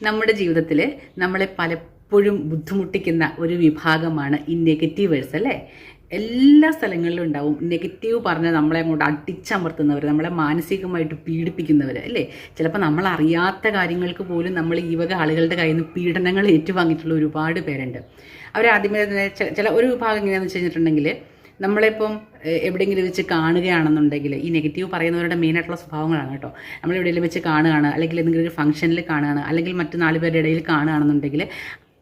നമ്മുടെ ജീവിതത്തിൽ നമ്മളെ പലപ്പോഴും ബുദ്ധിമുട്ടിക്കുന്ന ഒരു വിഭാഗമാണ് ഈ നെഗറ്റീവേഴ്സ് അല്ലേ? എല്ലാ സ്ഥലങ്ങളിലും ഉണ്ടാവും നെഗറ്റീവ് പറഞ്ഞ് നമ്മളെ അങ്ങോട്ട് അടിച്ചമർത്തുന്നവർ നമ്മളെ മാനസികമായിട്ട് പീഡിപ്പിക്കുന്നവർ അല്ലേ? ചിലപ്പോൾ നമ്മൾ അറിയാത്ത കാര്യങ്ങൾക്ക് പോലും നമ്മൾ ഈ വക ആളുകളുടെ കയ്യിൽ നിന്ന് പീഡനങ്ങൾ ഏറ്റുവാങ്ങിയിട്ടുള്ള ഒരുപാട് പേരുണ്ട്. അവരാദ്യമേ തന്നെ ചില ഒരു വിഭാഗം എങ്ങനെയാണെന്ന് വെച്ച് കഴിഞ്ഞിട്ടുണ്ടെങ്കിൽ നമ്മളിപ്പം എവിടെയെങ്കിലും വെച്ച് കാണുകയാണെന്നുണ്ടെങ്കിൽ ഈ നെഗറ്റീവ് പറയുന്നവരുടെ മെയിനായിട്ടുള്ള സ്വഭാവങ്ങളാണ് കേട്ടോ. നമ്മൾ എവിടെയെങ്കിലും വെച്ച് കാണുകയാണ് അല്ലെങ്കിൽ എന്തെങ്കിലും ഒരു ഫംഗ്ഷനിൽ കാണുകയാണ് അല്ലെങ്കിൽ മറ്റു നാല് പേരുടെ ഇടയിൽ കാണുകയാണെന്നുണ്ടെങ്കിൽ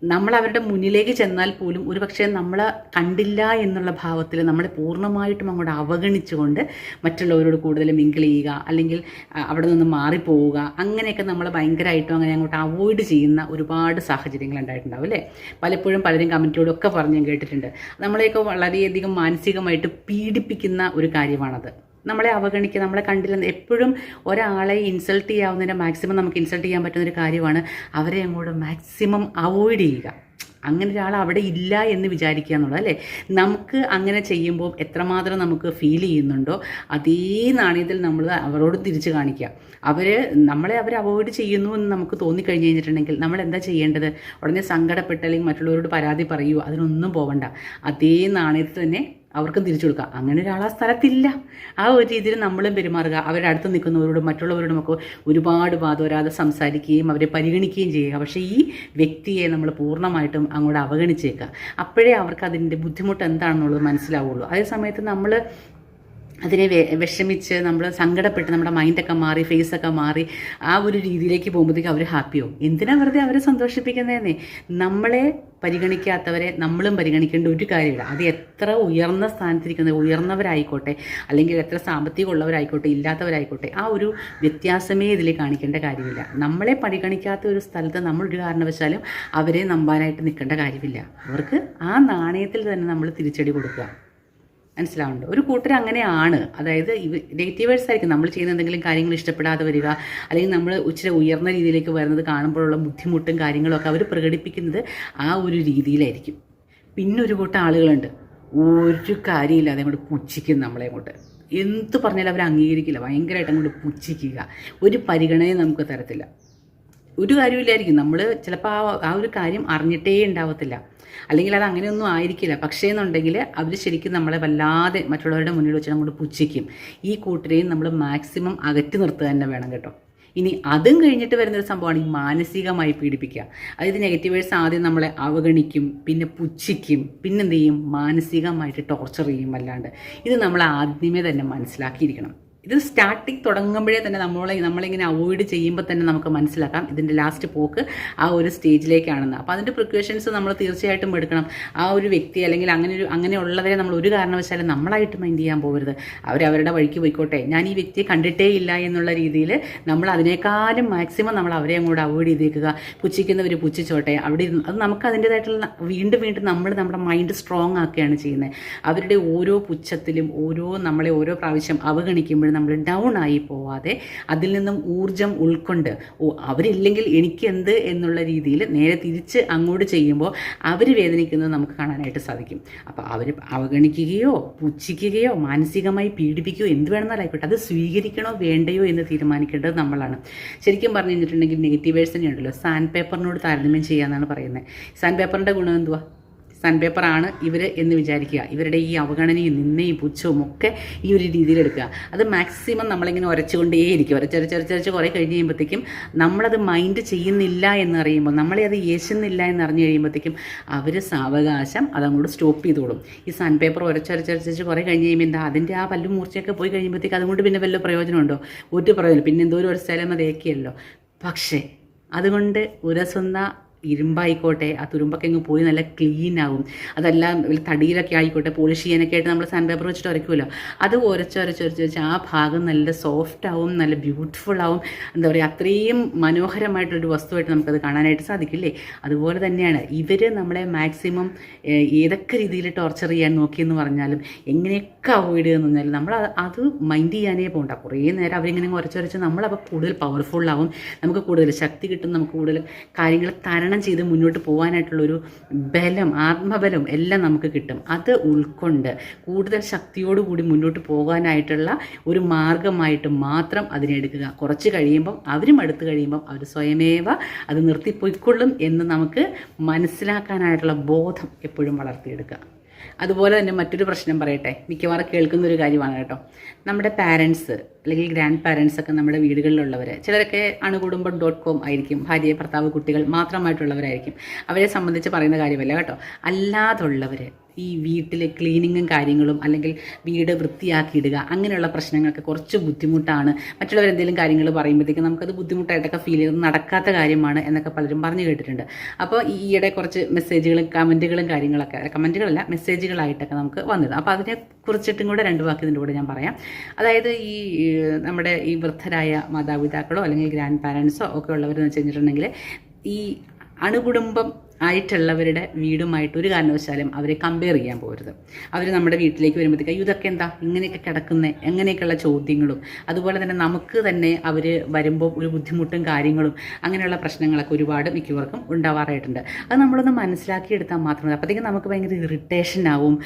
നമ്മൾ അവരുടെ മുന്നിലേക്ക് ചെന്നാൽ പോലും ഒരു പക്ഷേ നമ്മൾ കണ്ടില്ല എന്നുള്ള ഭാവത്തിൽ നമ്മളെ പൂർണമായിട്ടും അങ്ങോട്ട് അവഗണിച്ചുകൊണ്ട് മറ്റുള്ളവരോട് കൂടുതൽ മിങ്കിൾ ചെയ്യുക അല്ലെങ്കിൽ അവിടെ നിന്ന് മാറിപ്പോവുക അങ്ങനെയൊക്കെ നമ്മൾ ഭയങ്കരമായിട്ടും അങ്ങനെ അങ്ങോട്ട് അവോയ്ഡ് ചെയ്യുന്ന ഒരുപാട് സാഹചര്യങ്ങൾ ഉണ്ടായിട്ടുണ്ടാവും അല്ലേ? പലപ്പോഴും പലരും കമന്റിയോടൊക്കെ പറഞ്ഞ് കേട്ടിട്ടുണ്ട്. നമ്മളെയൊക്കെ വളരെയധികം മാനസികമായിട്ട് പീഡിപ്പിക്കുന്ന ഒരു കാര്യമാണത്. നമ്മളെ അവഗണിക്കുക നമ്മളെ കണ്ടില്ല എപ്പോഴും ഒരാളെ ഇൻസൾട്ട് ചെയ്യാവുന്നതിന് മാക്സിമം നമുക്ക് ഇൻസൾട്ട് ചെയ്യാൻ പറ്റുന്നൊരു കാര്യമാണ്. അവരെ അങ്ങോട്ട് മാക്സിമം അവോയ്ഡ് ചെയ്യുക. അങ്ങനെ ഒരാൾ അവിടെ ഇല്ല എന്ന് വിചാരിക്കുക എന്നുള്ളത് അല്ലേ? നമുക്ക് അങ്ങനെ ചെയ്യുമ്പോൾ എത്രമാത്രം നമുക്ക് ഫീൽ ചെയ്യുന്നുണ്ടോ അതേ നാണയത്തിൽ നമ്മൾ അവരോട് തിരിച്ച് കാണിക്കുക. അവർ നമ്മളെ അവർ അവോയ്ഡ് ചെയ്യുന്നു എന്ന് നമുക്ക് തോന്നിക്കഴിഞ്ഞ് കഴിഞ്ഞിട്ടുണ്ടെങ്കിൽ നമ്മൾ എന്താ ചെയ്യേണ്ടത്? ഉടനെ സങ്കടപ്പെട്ട് അല്ലെങ്കിൽ മറ്റുള്ളവരോട് പരാതി പറയൂ അതിനൊന്നും പോവണ്ട. അതേ നാണയത്തിൽ തന്നെ അവർക്കും തിരിച്ചു കൊടുക്കുക. അങ്ങനെ ഒരാൾ ആ സ്ഥലത്തില്ല. ആ ഒരു രീതിയിൽ നമ്മളും പെരുമാറുക. അവരുടെ അടുത്ത് നിൽക്കുന്നവരോടും മറ്റുള്ളവരോടും ഒക്കെ ഒരുപാട് വാദോരാതെ സംസാരിക്കുകയും അവരെ പരിഗണിക്കുകയും ചെയ്യുക. പക്ഷേ ഈ വ്യക്തിയെ നമ്മൾ പൂർണമായിട്ടും അങ്ങോട്ട് അവഗണിച്ചേക്കുക. അപ്പോഴേ അവർക്ക് അതിന്റെ ബുദ്ധിമുട്ട് എന്താണെന്നുള്ളത് മനസ്സിലാവുള്ളൂ. അതേ സമയത്ത് നമ്മൾ അതിനെ വിഷമിച്ച് നമ്മൾ സങ്കടപ്പെട്ട് നമ്മുടെ മൈൻഡൊക്കെ മാറി ഫേസൊക്കെ മാറി ആ ഒരു രീതിയിലേക്ക് പോകുമ്പോഴത്തേക്കും അവർ ഹാപ്പിയാവും എന്തിനാ വെറുതെ അവരെ സന്തോഷിപ്പിക്കുന്നതെന്നേ നമ്മളെ പരിഗണിക്കാത്തവരെ നമ്മളും പരിഗണിക്കേണ്ട ഒരു കാര്യമില്ല. അത് എത്ര ഉയർന്ന സ്ഥാനത്തിരിക്കുന്ന ഉയർന്നവരായിക്കോട്ടെ അല്ലെങ്കിൽ എത്ര സാമ്പത്തികമുള്ളവരായിക്കോട്ടെ ഇല്ലാത്തവരായിക്കോട്ടെ ആ ഒരു വ്യത്യാസമേ ഇതിൽ കാണിക്കേണ്ട കാര്യമില്ല. നമ്മളെ പരിഗണിക്കാത്ത ഒരു സ്ഥലത്ത് നമ്മൾ ഒരു കാരണവശാലും അവരെ നമ്പാനായിട്ട് നിൽക്കേണ്ട കാര്യമില്ല. അവർക്ക് ആ നാണയത്തിൽ തന്നെ നമ്മൾ തിരിച്ചടി കൊടുക്കുക. മനസ്സിലാവുന്നുണ്ട്. ഒരു കൂട്ടർ അങ്ങനെയാണ്. അതായത് നെഗറ്റീവേഴ്സ് ആയിരിക്കും. നമ്മൾ ചെയ്യുന്ന എന്തെങ്കിലും കാര്യങ്ങൾ ഇഷ്ടപ്പെടാതെ വരിക അല്ലെങ്കിൽ നമ്മൾ ഇച്ചിരി ഉയർന്ന രീതിയിലേക്ക് വരുന്നത് കാണുമ്പോഴുള്ള ബുദ്ധിമുട്ടും കാര്യങ്ങളും ഒക്കെ അവർ പ്രകടിപ്പിക്കുന്നത് ആ ഒരു രീതിയിലായിരിക്കും. പിന്നെ ഒരു കൂട്ടം ആളുകളുണ്ട്. ഒരു കാര്യമില്ലാതെ അങ്ങോട്ട് പുച്ഛിക്കും നമ്മളെ അങ്ങോട്ട്. എന്ത് പറഞ്ഞാലും അവർ അംഗീകരിക്കില്ല. ഭയങ്കരമായിട്ട് അങ്ങോട്ട് പുച്ഛിക്കുക. ഒരു പരിഗണനയും നമുക്ക് തരത്തില്ല. ഒരു കാര്യമില്ലായിരിക്കും. നമ്മൾ ചിലപ്പോൾ ആ ആ ഒരു കാര്യം അറിഞ്ഞിട്ടേ ഉണ്ടാവത്തില്ല. അല്ലെങ്കിൽ അത് അങ്ങനെയൊന്നും ആയിരിക്കില്ല. പക്ഷേ എന്നുണ്ടെങ്കിൽ അവർ ശരിക്കും നമ്മളെ വല്ലാതെ മറ്റുള്ളവരുടെ മുന്നിൽ വെച്ച് അങ്ങോട്ട് പുച്ഛിക്കും. ഈ കൂട്ടരെയും നമ്മൾ മാക്സിമം അകറ്റി നിർത്തുക തന്നെ വേണം കേട്ടോ. ഇനി അതും കഴിഞ്ഞിട്ട് വരുന്നൊരു സംഭവമാണ് ഈ മാനസികമായി പീഡിപ്പിക്കുക. അതായത് നെഗറ്റീവേഴ്സ് ആദ്യം നമ്മളെ അവഗണിക്കും പിന്നെ പുച്ഛിക്കും പിന്നെന്ത് ചെയ്യും മാനസികമായിട്ട് ടോർച്ചർ ചെയ്യും അല്ലാണ്ട്. ഇത് നമ്മൾ ആദ്യമേ തന്നെ മനസ്സിലാക്കിയിരിക്കണം. ഇത് സ്റ്റാർട്ടിങ് തുടങ്ങുമ്പോഴേ തന്നെ നമ്മളെ നമ്മളിങ്ങനെ അവോയ്ഡ് ചെയ്യുമ്പോൾ തന്നെ നമുക്ക് മനസ്സിലാക്കാം ഇതിന്റെ ലാസ്റ്റ് പോക്ക് ആ ഒരു സ്റ്റേജിലേക്കാണെന്ന് അപ്പോൾ അതിന്റെ പ്രിക്കോഷൻസ് നമ്മൾ തീർച്ചയായിട്ടും എടുക്കണം. ആ ഒരു വ്യക്തി അല്ലെങ്കിൽ അങ്ങനെ ഒരു അങ്ങനെയുള്ളവരെ നമ്മൾ ഒരു കാരണവശാലും നമ്മളായിട്ട് മൈൻഡ് ചെയ്യാൻ പോകരുത് അവരവരുടെ വഴിക്ക് പോയിക്കോട്ടെ. ഞാൻ ഈ വ്യക്തിയെ കണ്ടിട്ടേ ഇല്ല എന്നുള്ള രീതിയിൽ നമ്മൾ അതിനേക്കാളും മാക്സിമം നമ്മൾ അവരെ അങ്ങോട്ട് അവോയ്ഡ് ചെയ്തേക്കുക. പുച്ഛിക്കുന്നവർ പുച്ഛിച്ചോട്ടെ. അവിടെ അത് നമുക്ക് അതിന്റെതായിട്ടുള്ള വീണ്ടും വീണ്ടും നമ്മൾ നമ്മുടെ മൈൻഡ് സ്ട്രോങ് ആക്കുകയാണ് ചെയ്യുന്നത്. അവരുടെ ഓരോ പുച്ഛത്തിലും ഓരോ നമ്മളെ ഓരോ പ്രാവശ്യം അവഗണിക്കുമ്പോഴും നമ്മൾ ഡൗൺ ആയി പോവാതെ അതിൽ നിന്നും ഊർജം ഉൾക്കൊണ്ട് ഓ അവരില്ലെങ്കിൽ എനിക്ക് എന്ത്? എന്നുള്ള രീതിയിൽ നേരെ തിരിച്ച് അങ്ങോട്ട് ചെയ്യുമ്പോൾ അവർ വേദനിക്കുന്നത് നമുക്ക് കാണാനായിട്ട് സാധിക്കും. അപ്പോൾ അവർ അവഗണിക്കുകയോ പുച്ഛിക്കുകയോ മാനസികമായി പീഡിപ്പിക്കുകയോ എന്ത് വേണമെന്നാലായിക്കോട്ടെ അത് സ്വീകരിക്കണോ വേണ്ടയോ എന്ന് തീരുമാനിക്കേണ്ടത് നമ്മളാണ്. ശരിക്കും പറഞ്ഞു കഴിഞ്ഞിട്ടുണ്ടെങ്കിൽ നെഗറ്റീവേഴ്സ് തന്നെയുണ്ടല്ലോ. സാൻഡ് പേപ്പറിനോട് താരതമ്യം ചെയ്യാന്നാണ് പറയുന്നത്. സാൻഡ് പേപ്പറിന്റെ ഗുണം എന്തുവാ? ആണ് ഇവർ എന്ന് വിചാരിക്കുക. ഇവരുടെ ഈ അവഗണനയും നിന്നയും പുച്ഛവും ഒക്കെ ഈ ഒരു രീതിയിൽ എടുക്കുക. അത് മാക്സിമം നമ്മളിങ്ങനെ ഉരച്ചുകൊണ്ടേയിരിക്കും. ഉരച്ചരച്ചരച്ചരച്ച് കുറേ കഴിഞ്ഞ് കഴിയുമ്പോഴത്തേക്കും നമ്മളത് മൈൻഡ് ചെയ്യുന്നില്ല എന്നറിയുമ്പോൾ നമ്മളെ അത് യേശുന്നില്ല എന്ന് അറിഞ്ഞു കഴിയുമ്പോഴത്തേക്കും അവർ സാവകാശം അതങ്ങോട്ട് സ്റ്റോപ്പ് ചെയ്തോളും. ഈ സൺപേപ്പർ പേപ്പർ ഉരച്ചരച്ചരച്ച് കുറേ കഴിഞ്ഞ് കഴിയുമ്പോൾ എന്താ അതിന്റെ ആ പല്ലും മൂർച്ചയൊക്കെ പോയി കഴിയുമ്പോഴത്തേക്ക് അതുകൊണ്ട് പിന്നെ വല്ല പ്രയോജനമുണ്ടോ? ഒരു പ്രയോജനം പിന്നെ എന്തോ ഒരു സ്ഥലം അത് ഏക്കിയല്ലോ. പക്ഷേ അതുകൊണ്ട് ഉരസുന്ന ഇരുമ്പായിക്കോട്ടെ ആ തുരുമ്പൊക്കെ അങ്ങ് പോയി നല്ല ക്ലീൻ ആവും. അതെല്ലാം തടിയിലൊക്കെ ആയിക്കോട്ടെ പോളിഷ് ചെയ്യാനൊക്കെ ആയിട്ട് നമ്മൾ സാൻഡ് പേപ്പർ വെച്ചിട്ട് ഉരയ്ക്കുമല്ലോ അത് ഉരച്ചൊരച്ച് ഉരച്ച് വെച്ച് ആ ഭാഗം നല്ല സോഫ്റ്റ് ആവും നല്ല ബ്യൂട്ടിഫുൾ ആവും. എന്താ പറയുക അത്രയും മനോഹരമായിട്ടൊരു വസ്തുവായിട്ട് നമുക്കത് കാണാനായിട്ട് സാധിക്കില്ലേ? അതുപോലെ തന്നെയാണ് ഇവർ നമ്മളെ മാക്സിമം ഏതൊക്കെ രീതിയിൽ ടോർച്ചർ ചെയ്യാൻ നോക്കിയെന്ന് പറഞ്ഞാലും എങ്ങനെയൊക്കെ അവോയ്ഡ് എന്ന് പറഞ്ഞാലും നമ്മൾ അത് മൈൻഡ് ചെയ്യാനേ പോകണ്ട കുറേ നേരം അവരിങ്ങനെ ഉരച്ചുരച്ച് നമ്മളപ്പോൾ കൂടുതൽ പവർഫുൾ ആവും. നമുക്ക് കൂടുതൽ ശക്തി കിട്ടും നമുക്ക് കൂടുതൽ കാര്യങ്ങൾ തരണം തരണം ചെയ്ത് മുന്നോട്ട് പോകാനായിട്ടുള്ളൊരു ബലം ആത്മബലം എല്ലാം നമുക്ക് കിട്ടും. അത് ഉൾക്കൊണ്ട് കൂടുതൽ ശക്തിയോടുകൂടി മുന്നോട്ട് പോകാനായിട്ടുള്ള ഒരു മാർഗമായിട്ട് മാത്രം അതിനെ എടുക്കുക. കുറച്ച് കഴിയുമ്പം അവരും അടുത്ത് കഴിയുമ്പം അവർ സ്വയമേവ അത് നിർത്തിപ്പോയിക്കൊള്ളും എന്ന് നമുക്ക് മനസ്സിലാക്കാനായിട്ടുള്ള ബോധം എപ്പോഴും വളർത്തിയെടുക്കുക. അതുപോലെ തന്നെ മറ്റൊരു പ്രശ്നം പറയട്ടെ. മിക്കവാറും കേൾക്കുന്ന ഒരു കാര്യമാണ് കേട്ടോ. നമ്മുടെ പാരൻസ് അല്ലെങ്കിൽ ഗ്രാൻഡ് പാരൻസ് ഒക്കെ നമ്മുടെ വീടുകളിലുള്ളവർ ചിലരൊക്കെ അണുകുടുംബം ഡോട്ട് കോം ആയിരിക്കും ഭാര്യ ഭർത്താവ് കുട്ടികൾ മാത്രമായിട്ടുള്ളവരായിരിക്കും. അവരെ സംബന്ധിച്ച് പറയുന്ന കാര്യമല്ല കേട്ടോ. അല്ലാതുള്ളവർ ഈ വീട്ടിലെ ക്ലീനിങ്ങും കാര്യങ്ങളും അല്ലെങ്കിൽ വീട് വൃത്തിയാക്കിയിടുക അങ്ങനെയുള്ള പ്രശ്നങ്ങൾക്ക് കുറച്ച് ബുദ്ധിമുട്ടാണ്. മറ്റുള്ളവർ എന്തെങ്കിലും കാര്യങ്ങൾ പറയുമ്പോഴത്തേക്കും നമുക്കത് ബുദ്ധിമുട്ടായിട്ടൊക്കെ ഫീൽ ചെയ്ത് നടക്കാത്ത കാര്യമാണ് എന്നൊക്കെ പലരും പറഞ്ഞു കേട്ടിട്ടുണ്ട്. അപ്പോൾ ഈയിടെ കുറച്ച് മെസ്സേജുകളും കമന്റുകളും കാര്യങ്ങളൊക്കെ കമന്റുകളല്ല മെസ്സേജുകളായിട്ടൊക്കെ നമുക്ക് വന്നത്. അപ്പോൾ അതിനെ കുറിച്ചിട്ടും കൂടെ രണ്ട് വാക്ക് ഇതിന്റെ കൂടെ ഞാൻ പറയാം. അതായത് ഈ നമ്മുടെ ഈ വൃദ്ധരായ മാതാപിതാക്കളോ അല്ലെങ്കിൽ ഗ്രാൻഡ് പാരൻസോ ഒക്കെ ഉള്ളവരെന്ന് വെച്ച് കഴിഞ്ഞിട്ടുണ്ടെങ്കിൽ ഈ അണുകുടുംബം ആയിട്ടുള്ളവരുടെ വീടുമായിട്ട് ഒരു കാരണവശാലും അവരെ കമ്പയർ ചെയ്യാൻ പോകരുത് അവർ നമ്മുടെ വീട്ടിലേക്ക് വരുമ്പോഴത്തേക്ക് "അയ്യോ, ഇതൊക്കെ എന്താ? ഇങ്ങനെയൊക്കെ കിടക്കുന്നത് എങ്ങനെയൊക്കെയുള്ള ചോദ്യങ്ങളും അതുപോലെ തന്നെ നമുക്ക് തന്നെ അവർ വരുമ്പോൾ ഒരു ബുദ്ധിമുട്ടും കാര്യങ്ങളും അങ്ങനെയുള്ള പ്രശ്നങ്ങളൊക്കെ ഒരുപാട് മിക്കവർക്കും ഉണ്ടാവാറായിട്ടുണ്ട്. അത് നമ്മളൊന്ന് മനസ്സിലാക്കിയെടുത്താൽ മാത്രമേ അപ്പോഴത്തേക്കും നമുക്ക് ഭയങ്കര ഇറിറ്റേഷൻ ആവും.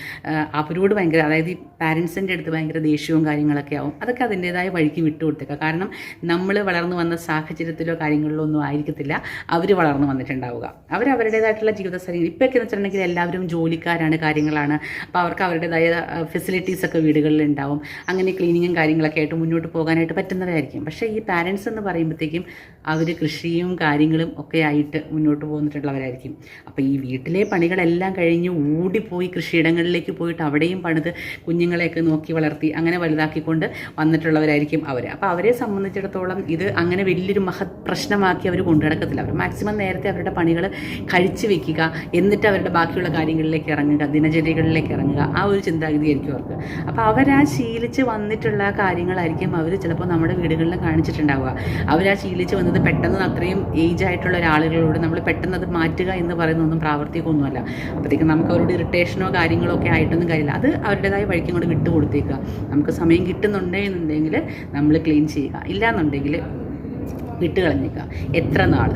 അവരോട് ഭയങ്കര അതായത് ഈ പാരൻസിന്റെ അടുത്ത് ഭയങ്കര ദേഷ്യവും കാര്യങ്ങളൊക്കെ ആവും. അതൊക്കെ അതിന്റേതായ വഴിക്ക് വിട്ടു കൊടുത്തേക്കുക കാരണം നമ്മൾ വളർന്നു വന്ന സാഹചര്യത്തിലോ കാര്യങ്ങളിലോ ഒന്നും ആയിരിക്കത്തില്ല. അവർ വളർന്നു വന്നിട്ടുണ്ടാവുക. അവർ അവരുടേതായിട്ടുള്ള ജീവിതശൈലി. ഇപ്പോഴൊക്കെ എന്ന് വെച്ചിട്ടുണ്ടെങ്കിൽ എല്ലാവരും ജോലിക്കാരാണ് കാര്യങ്ങളാണ്. അപ്പോൾ അവർക്ക് അവരുടേതായ ഫെസിലിറ്റീസ് ഒക്കെ വീടുകളിൽ ഉണ്ടാവും അങ്ങനെ ക്ലീനിങ്ങും കാര്യങ്ങളൊക്കെ ആയിട്ട് മുന്നോട്ട് പോകാനായിട്ട് പറ്റുന്നവരായിരിക്കും. പക്ഷേ ഈ പാരൻസ് എന്ന് പറയുമ്പോഴത്തേക്കും അവർ കൃഷിയും കാര്യങ്ങളും ഒക്കെ ആയിട്ട് മുന്നോട്ട് പോന്നിട്ടുള്ളവരായിരിക്കും. അപ്പോൾ ഈ വീട്ടിലെ പണികളെല്ലാം കഴിഞ്ഞ് ഓടിപ്പോയി കൃഷിയിടങ്ങളിലേക്ക് പോയിട്ട് അവിടെയും പണിത് കുഞ്ഞുങ്ങളെയൊക്കെ നോക്കി വളർത്തി അങ്ങനെ വലുതാക്കിക്കൊണ്ട് വന്നിട്ടുള്ളവരായിരിക്കും അവർ അപ്പോൾ അവരെ സംബന്ധിച്ചിടത്തോളം ഇത് അങ്ങനെ വലിയൊരു മഹത് പ്രശ്നമാക്കി അവർ കൊണ്ടു നടക്കത്തില്ല അവർ മാക്സിമം നേരത്തെ അവരുടെ പണികൾ കഴിച്ചു വെക്കുക എന്നിട്ട് അവരുടെ ബാക്കിയുള്ള കാര്യങ്ങളിലേക്ക് ഇറങ്ങുക ദിനചര്യകളിലേക്ക് ഇറങ്ങുക. ആ ഒരു ചിന്താഗതിയായിരിക്കും അവർക്ക്. അപ്പോൾ അവരാ ശീലിച്ച് വന്നിട്ടുള്ള കാര്യങ്ങളായിരിക്കും അവർ ചിലപ്പോൾ നമ്മുടെ വീടുകളിൽ കാണിച്ചിട്ടുണ്ടാവുക. അവരാ ശീലിച്ച് വന്നത് പെട്ടെന്ന് അത്രയും ഏജ് ആയിട്ടുള്ള ഒരാളുകളോട് നമ്മൾ പെട്ടെന്ന് അത് മാറ്റുക എന്ന് പറയുന്നൊന്നും പ്രാവർത്തികമൊന്നുമല്ല. അപ്പോഴത്തേക്കും നമുക്ക് അവരോട് ഇറിറ്റേഷനോ കാര്യങ്ങളോ ഒക്കെ ആയിട്ടൊന്നും കാര്യമില്ല. അത് അവരുടേതായ വഴിക്കും കൂടെ വിട്ടു കൊടുത്തേക്കുക. നമുക്ക് സമയം കിട്ടുന്നുണ്ടെന്നുണ്ടെങ്കിൽ നമ്മൾ ക്ലീൻ ചെയ്യുക. ഇല്ലാന്നുണ്ടെങ്കിൽ വിട്ട് കളഞ്ഞേക്കുക എത്ര നാൾ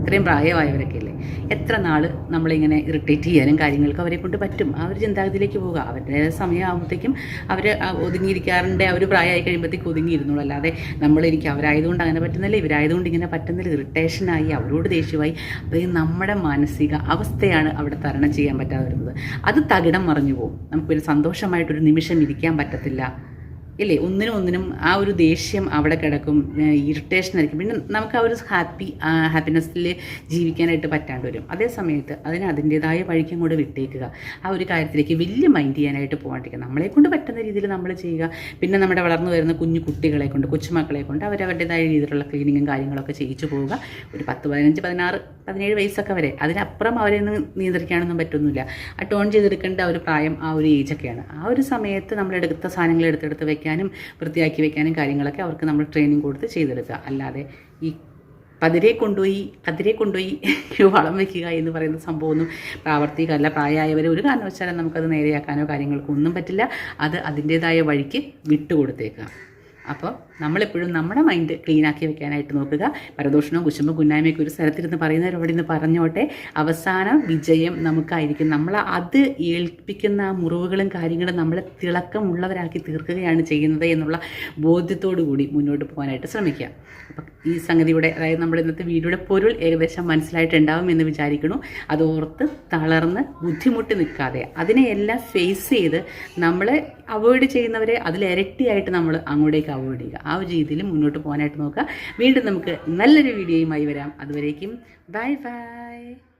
ഇത്രയും പ്രായമായവരൊക്കെ അല്ലേ എത്ര നാൾ നമ്മളിങ്ങനെ ഇറിറ്റേറ്റ് ചെയ്യാനും കാര്യങ്ങൾക്ക് അവരെ കൊണ്ട് പറ്റും. ആ ഒരു ചിന്താഗതിയിലേക്ക് പോവുക. അവരുടെ സമയമാകുമ്പോഴത്തേക്കും അവർ ഒതുങ്ങിയിരിക്കാറുണ്ട്. അവർ പ്രായമായി കഴിയുമ്പോഴത്തേക്ക് ഒതുങ്ങിയിരുന്നുള്ളൂ അല്ലാതെ നമ്മൾ എനിക്ക് അവരായതുകൊണ്ട് അങ്ങനെ പറ്റുന്നില്ല. ഇവരായതുകൊണ്ട് ഇങ്ങനെ പറ്റുന്നില്ല. ഇറിറ്റേഷനായി അവരോട് ദേഷ്യമായി. അപ്പോൾ നമ്മുടെ മാനസിക അവസ്ഥയാണ് അവിടെ തരണം ചെയ്യാൻ പറ്റാതെ വരുന്നത്. അത് തകിടം മറിഞ്ഞു പോകും നമുക്ക് നമുക്കൊരു സന്തോഷമായിട്ടൊരു നിമിഷം ഇരിക്കാൻ പറ്റത്തില്ല. ഇല്ലേ? ഒന്നിനും ഒന്നിനും ആ ഒരു ദേഷ്യം അവിടെ കിടക്കും ഇറിറ്റേഷൻ ആയിരിക്കും. പിന്നെ നമുക്ക് ആ ഒരു ഹാപ്പി ഹാപ്പിനെസ്സിൽ ജീവിക്കാനായിട്ട് പറ്റാണ്ട് വരും. അതേ സമയത്ത് അതിന് അതിന്റേതായ വഴിക്കും കൂടെ വിട്ടേക്കുക. ആ ഒരു കാര്യത്തിലേക്ക് വലിയ മൈൻഡ് ചെയ്യാനായിട്ട് പോകാണ്ടിരിക്കുക നമ്മളെ കൊണ്ട് പറ്റുന്ന രീതിയിൽ നമ്മൾ ചെയ്യുക. പിന്നെ നമ്മുടെ വളർന്നു വരുന്ന കുഞ്ഞു കുട്ടികളെ കൊണ്ട് കൊച്ചുമക്കളെ കൊണ്ട് അവരവരുടേതായ രീതിയിലുള്ള ക്ലീനിങ്ങും കാര്യങ്ങളൊക്കെ ചെയ്യിച്ചു പോവുക. ഒരു പത്ത് പതിനഞ്ച് പതിനാറ് പതിനേഴ് വയസ്സൊക്കെ വരെ. അതിനപ്പുറം അവരെ ഒന്ന് നിയന്ത്രിക്കാനൊന്നും പറ്റൊന്നുമില്ല. ആ ടോൺ ചെയ്തെടുക്കേണ്ട ഒരു പ്രായം ആ ഒരു ഏജൊക്കെയാണ് ആ ഒരു സമയത്ത് നമ്മളെടുത്ത സാധനങ്ങൾ എടുത്തെടുത്ത് വെക്കാനും വൃത്തിയാക്കി വയ്ക്കാനും കാര്യങ്ങളൊക്കെ അവർക്ക് നമ്മൾ ട്രെയിനിങ് കൊടുത്ത് ചെയ്തെടുക്കുക. അല്ലാതെ ഈ പതിരെ കൊണ്ടുപോയി പതിരെ കൊണ്ടുപോയി വളം വയ്ക്കുക എന്ന് പറയുന്ന സംഭവമൊന്നും പ്രാവർത്തികമല്ല. പ്രായമായവരെ ഒരു കാരണവശാലും നമുക്കത് നേരെയാക്കാനോ കാര്യങ്ങൾക്കോ ഒന്നും പറ്റില്ല. അത് അതിന്റേതായ വഴിക്ക് വിട്ടുകൊടുത്തേക്കുക. അപ്പോൾ നമ്മളെപ്പോഴും നമ്മുടെ മൈൻഡ് ക്ലീൻ ആക്കി വെക്കാനായിട്ട് നോക്കുക. പരദോഷണവും കുശുമ്പും കുന്നായ്മയൊക്കെ ഒരു സ്ഥലത്തിരുന്ന് പറയുന്നവരോട് ഇന്ന് പറഞ്ഞോട്ടെ. അവസാന വിജയം നമുക്കായിരിക്കും. നമ്മൾ അത് ഏൽപ്പിക്കുന്ന ആ മുറിവുകളും കാര്യങ്ങളും നമ്മളെ തിളക്കമുള്ളവരാക്കി തീർക്കുകയാണ് ചെയ്യുന്നത് എന്നുള്ള ബോധ്യത്തോടു കൂടി മുന്നോട്ട് പോകാനായിട്ട് ശ്രമിക്കുക. അപ്പം ഈ സംഗതിയുടെ അതായത് നമ്മുടെ ഇന്നത്തെ വീഡിയോയുടെ പൊരുൾ ഏകദേശം മനസ്സിലായിട്ടുണ്ടാവും എന്ന് വിചാരിക്കുന്നു. അത് ഓർത്ത് തളർന്ന് ബുദ്ധിമുട്ടി നിൽക്കാതെ അതിനെയെല്ലാം ഫേസ് ചെയ്ത് നമ്മൾ അവോയ്ഡ് ചെയ്യുന്നവരെ അതിലിരട്ടിയായിട്ട് നമ്മൾ അങ്ങോട്ടേക്ക് അവോയ്ഡ് ചെയ്യുക. ആ ഒരു രീതിയിൽ മുന്നോട്ട് പോകാനായിട്ട് നോക്കുക. വീണ്ടും നമുക്ക് നല്ലൊരു വീഡിയോയുമായി വരാം. അതുവരേക്കും. Bye bye.